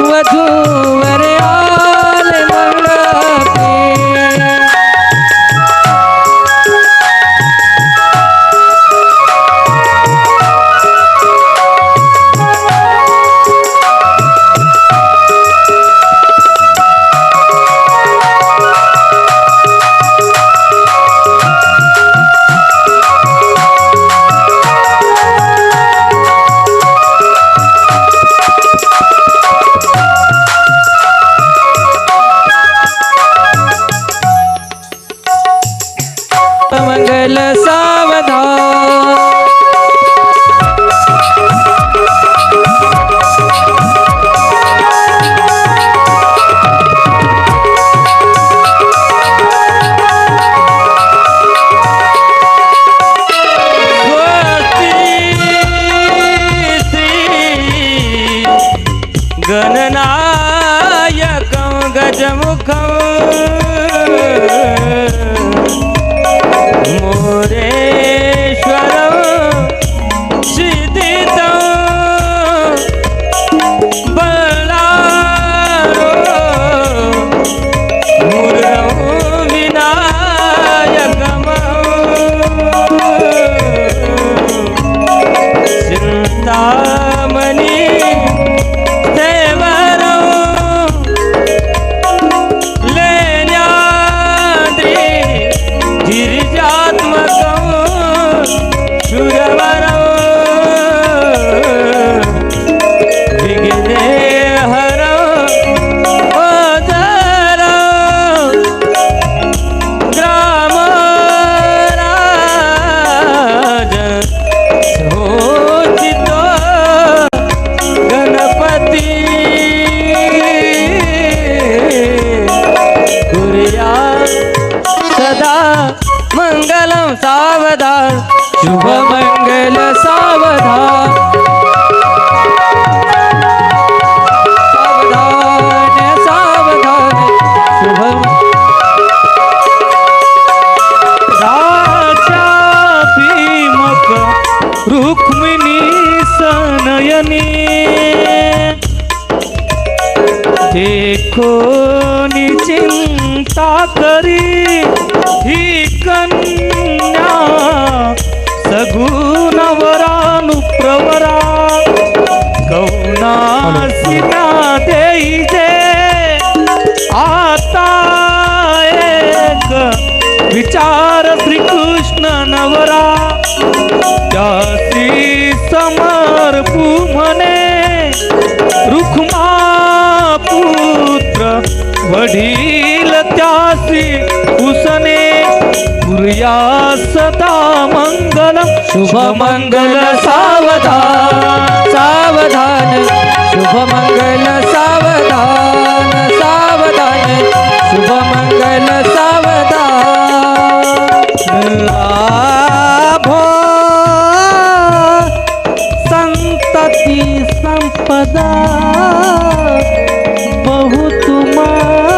वधूवर आले सनयनी देखो चिंता करी ही कन्या सगुणवरानुप्रवरा कौनासिना देई जे म्हणे रुक्मा पुत्र वडील त्यासी उसने कुर्या सदा मंगल शुभ मंगल सावधान। सावधान शुभ मंगल संतती संपदा बहुतुमा लाभो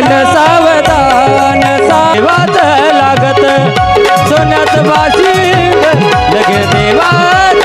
सावधान सावाच लागत. सोन्यात बाशिंग लगे देवाच